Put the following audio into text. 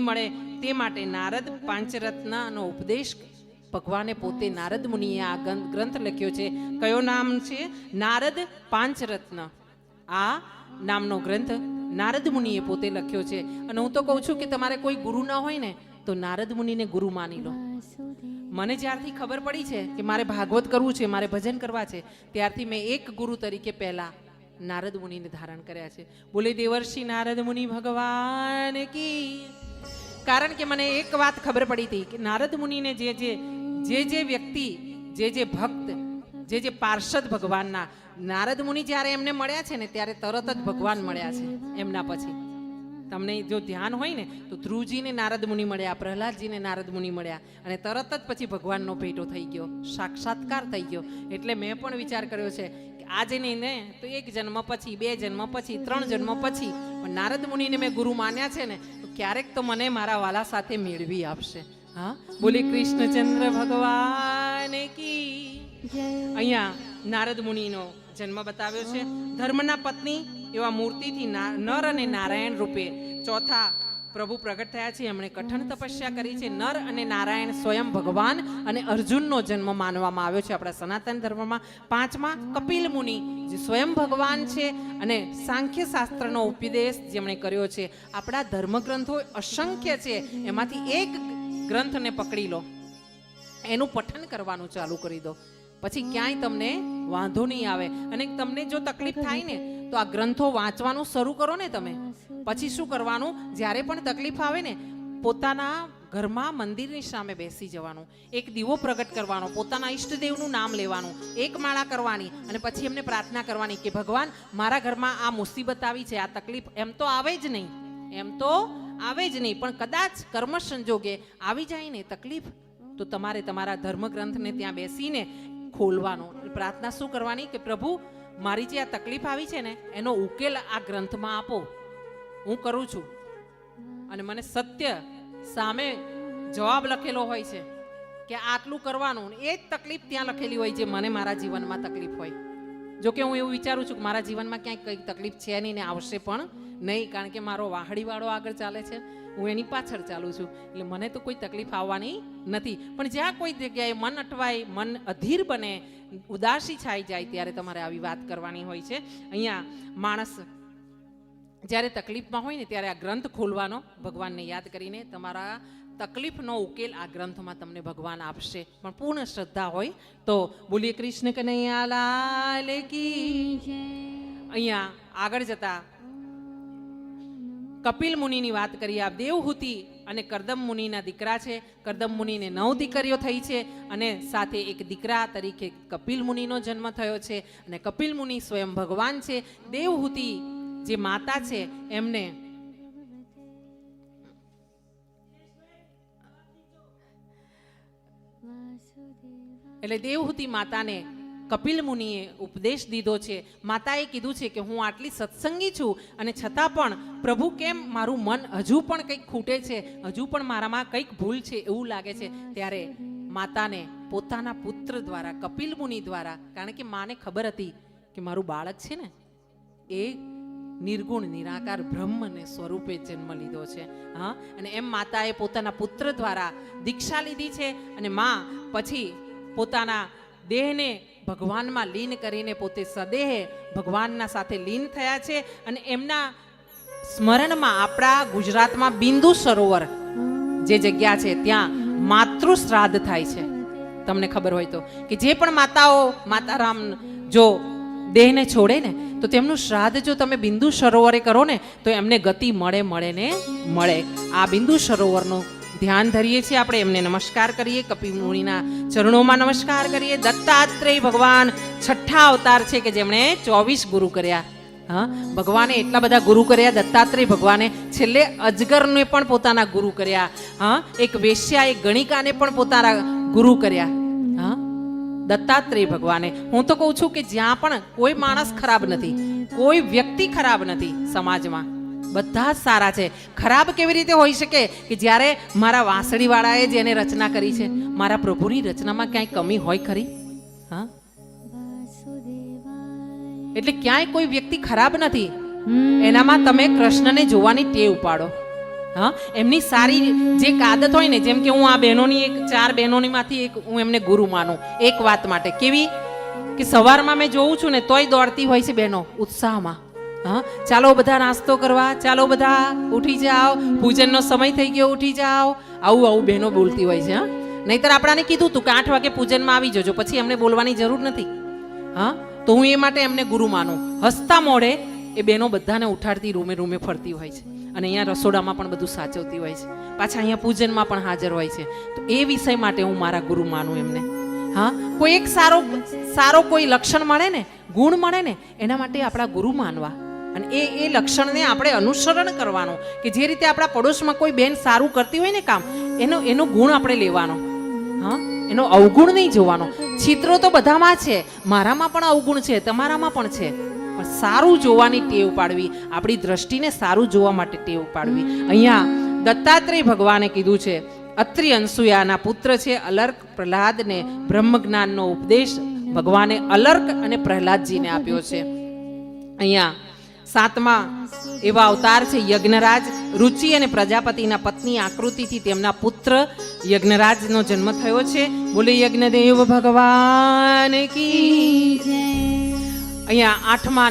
મુક્તિ મળે તે માટે નારદ પાંચરત્નનો ઉપદેશ ભગવાને પોતે નારદ મુનિએ આ ગ્રંથ લખ્યો છે. કયો નામ છે? નારદ પાંચરત્ન. આ નામનો ગ્રંથ નારદ મુનિએ પોતે લખ્યો છે. અને હું તો કહું છું કે તમારે કોઈ ગુરુ ન હોય ને, તો નારદ મુનિને ગુરુ માની લો. મને જ્યારથી ખબર પડી છે કે મારે ભાગવત કરવું છે, મારે ભજન કરવા છે, ત્યારથી મેં એક ગુરુ તરીકે પહેલા નારદ મુનિને ધારણ કર્યા છે. બોલે દેવર્ષિ નારદ મુનિ ભગવાન કી કારણ કે મને એક વાત ખબર પડી હતી કે નારદ મુનિને જે જે જે જે વ્યક્તિ, જે જે ભક્ત, જે જે પાર્ષદ ભગવાનના, નારદ મુનિ જ્યારે એમને મળ્યા છે ને, ત્યારે તરત જ ભગવાન મળ્યા છે એમના પછી. તમને જો ધ્યાન હોય ને, તો ધ્રુવજીને નારદ મુનિ મળ્યા, પ્રહલાદજીને નારદ મુનિ મળ્યા અને તરત જ પછી ભગવાનનો ભેટો થઈ ગયો, સાક્ષાત્કાર થઈ ગયો. એટલે મેં પણ વિચાર કર્યો છે કે આજે નહીં ને, તો એક જન્મ પછી, બે જન્મ પછી, ત્રણ જન્મ પછી પણ નારદ મુનિને મેં ગુરુ માન્યા છે ને, તો ક્યારેક તો મને મારા વાલા સાથે મેળવી આપશે. હા? બોલે, કૃષ્ણચંદ્ર ભગવાન કી. અહીંયા નારદ મુનિનો જન્મ બતાવ્યો છે. ધર્મના પત્ની એવા મૂર્તિથી નર અને નારાયણ રૂપે ચોથા પ્રભુ પ્રગટ થયા છે એમણે કઠણ તપસ્યા કરી છે નર અને નારાયણ સ્વયં ભગવાન અને અર્જુનનો જન્મ માનવામાં આવ્યો છે આપણા સનાતન ધર્મમાં. પાંચમા કપિલ મુનિ જે સ્વયં ભગવાન છે અને સાંખ્ય શાસ્ત્રનો ઉપદેશ જેમણે કર્યો છે. આપણા ધર્મગ્રંથો અસંખ્ય છે એમાંથી એક ગ્રંથને પકડી લો. એનું પઠન કરવાનું ચાલુ કરી દો. પછી ક્યાંય તમને વાંધો નહીં આવે. અને તમને જો તકલીફ થાય ને તો આ ગ્રંથો વાંચવાનું શરૂ કરો ને તમે. પછી શું કરવાનું? જ્યારે પણ તકલીફ આવે ને, પોતાના ઘરમાં મંદિરની સામે બેસી જવાનું. એક દીવો પ્રગટ કરવાનો, પોતાના ઈષ્ટદેવનું નામ લેવાનું, એક માળા કરવાની, અને પછી એમને પ્રાર્થના કરવાની કે, ભગવાન, મારા ઘરમાં આ મુસીબત આવી છે, આ તકલીફ એમ તો આવે જ નહીં. એમ તો આવે જ નહીં, પણ કદાચ કર્મ સંજોગે આવી જાય ને તકલીફ, તો તમારે તમારા ધર્મગ્રંથને ત્યાં બેસીને ખોલવાનો. પ્રાર્થના શું કરવાની? કે, પ્રભુ મારી જે આ તકલીફ આવી છે ને, એનો ઉકેલ આ ગ્રંથમાં આપો. હું કરું છું. અને મને સત્ય સામે જવાબ લખેલો હોય છે કે આટલું કરવાનું એ જ તકલીફ ત્યાં લખેલી હોય જે મને મારા જીવનમાં તકલીફ હોય. જો કે હું એવું વિચારું છું કે મારા જીવનમાં ક્યાંય કંઈક તકલીફ છે નહીં ને આવશે પણ નહીં, કારણ કે મારો વાહડીવાળો આગળ ચાલે છે, હું એની પાછળ ચાલું છું. એટલે મને તો કોઈ તકલીફ આવવાની નથી. પણ જ્યાં કોઈ જગ્યાએ મન અટવાય, મન અધીર બને, ઉદાસી છાઈ જાય ત્યારે તમારે આવી વાત કરવાની હોય છે. અહીંયા માણસ જ્યારે તકલીફમાં હોય ને ત્યારે આ ગ્રંથ ખોલવાનો, ભગવાનને યાદ કરીને તમારા તકલીફનો ઉકેલ આ ગ્રંથમાં તમને ભગવાન આપશે. પણ પૂર્ણ શ્રદ્ધા હોય તો બોલીએ કૃષ્ણ કનૈયા લાલ કી અહીંયા આગળ જતા કપિલ મુનિની વાત કરીએ. આ દેવહૂતિ અને કરદમ મુનિના દીકરા છે. કરદમ મુનિને નવ દીકરીઓ થઈ છે અને સાથે એક દીકરા તરીકે કપિલ મુનિનો જન્મ થયો છે. અને કપિલ મુનિ સ્વયં ભગવાન છે. દેવહૂતિ જે માતા છે એમને એટલે દેવહૂતિ માતાને કપિલ મુનિએ ઉપદેશ દીધો છે. માતાએ કીધું છે કે હું આટલી સત્સંગી છું અને છતાં પણ પ્રભુ કેમ મારું મન હજુ પણ કંઈક ખૂટે છે? હજુ પણ મારામાં કંઈક ભૂલ છે એવું લાગે છે. ત્યારે માતાને પોતાના પુત્ર દ્વારા, કપિલ મુનિ દ્વારા, કારણ કે માને ખબર હતી કે મારું બાળક છે ને, એ નિર્ગુણ, નિરાકાર બ્રહ્મને સ્વરૂપે જન્મ લીધો છે. હા? અને એમ માતાએ પોતાના પુત્ર દ્વારા દીક્ષા લીધી છે અને માં પછી પોતાના દેહને ભગવાનમાં લીન કરીને પોતે સદેહ ભગવાનના સાથે લીન થયા છે અને એમના સ્મરણમાં આપણા ગુજરાતમાં બિંદુ સરોવર જે જગ્યા છે, ત્યાં માતૃ શ્રાદ્ધ થાય છે. તમને ખબર હોય તો. કે જે પણ માતાઓ, માતારામ જો દેહને છોડે ને તો તેમનું શ્રાદ્ધ જો તમે બિંદુ સરોવરે કરો ને, તો એમને ગતિ મળે મળે ને મળે. આ બિંદુ સરોવરનું ધ્યાન ધરીએ છીએ આપણે. એમને નમસ્કાર કરીએ, કપિલ મુનિના ચરણોમાં નમસ્કાર કરીએ. દત્તાત્રેય ભગવાન છઠ્ઠા અવતાર છે કે જેમણે ચોવીસ ગુરુ કર્યા. હા, ભગવાને એટલા બધા ગુરુ કર્યા, દત્તાત્રેય ભગવાને. છેલ્લે અજગરને પણ પોતાના ગુરુ કર્યા. હા, એક વેશ્યા એક ગણિકાને પણ પોતાના ગુરુ કર્યા. હા દત્તાત્રેય ભગવાને. હું તો કહું છું કે જ્યાં પણ કોઈ માણસ ખરાબ નથી કોઈ વ્યક્તિ ખરાબ નથી સમાજમાં. બધા જ સારા છે. ખરાબ કેવી રીતે હોઈ શકે? કે જ્યારે મારા વાંસળીવાળાએ જેને રચના કરી છે. મારા પ્રભુની રચનામાં ક્યાંય કમી હોય ખરી? હા? એટલે ક્યાંય કોઈ વ્યક્તિ ખરાબ નથી. એનામાં તમે કૃષ્ણને જોવાની ટેવ પાડો. હા? એમની સારી જે આદત હોય ને, જેમ કે હું આ બહેનોની એક, ચાર બહેનોનીમાંથી એક હું એમને ગુરુ માનું. એક વાત માટે. કેવી? કે સવારમાં મેં જોઉં છું ને, તોય દોડતી હોય છે બહેનો ઉત્સાહમાં. હા? ચાલો બધા નાસ્તો કરવા, ચાલો બધા ઉઠી જાઓ. પૂજનનો સમય થઈ ગયો, ઉઠી જાઓ. આવું આવું બહેનો બોલતી હોય છે, હા? નહીતર આપણાને કીધું તું કે આઠ વાગે પૂજનમાં આવી જજો, પછી એમને બોલવાની જરૂર નથી. હા? તો હું એ માટે એમને ગુરુ માનું. હસતા મોડે એ બહેનો બધાને ઉઠાડતી રૂમે રૂમે ફરતી હોય છે. અને અહીંયા રસોડામાં પણ બધું સાચવતી હોય છે. પાછા અહીંયા પૂજનમાં પણ હાજર હોય છે. તો એ વિષય માટે હું મારા ગુરુ માનું એમને. હા? કોઈ એક સારો સારો કોઈ લક્ષણ મળે ને, ગુણ મળે ને, એના માટે આપણા ગુરુ માનવા. અને એ એ લક્ષણને આપણે અનુસરણ કરવાનું. કે જે રીતે આપણા પડોશમાં કોઈ બેન સારું કરતી હોય ને કામ, એનો એનો ગુણ આપણે લેવાનો. હા? એનો અવગુણ નહીં જોવાનો. છિદ્રો તો બધામાં છે. મારામાં પણ અવગુણ છે, તમારામાં પણ છે. પણ સારું જોવાની ટેવ પાડવી, આપણી દ્રષ્ટિને સારું જોવા માટે ટેવ પાડવી. અહીંયા દત્તાત્રેય ભગવાને કીધું છે, અત્રિ અનસુયાના પુત્ર છે અલર્ક પ્રહલાદને બ્રહ્મ જ્ઞાનનો ઉપદેશ ભગવાને અલર્ક અને પ્રહલાદજીને આપ્યો છે. અહીંયા સાતમા એવા અવતાર છે, યજ્ઞરાજ. રુચિ અને પ્રજાપતિના પત્ની આકૃતિથી તેમના પુત્ર યજ્ઞરાજનો જન્મ થયો છે. બોલે, યજ્ઞદેવ ભગવાન કી અહીંયા આઠમા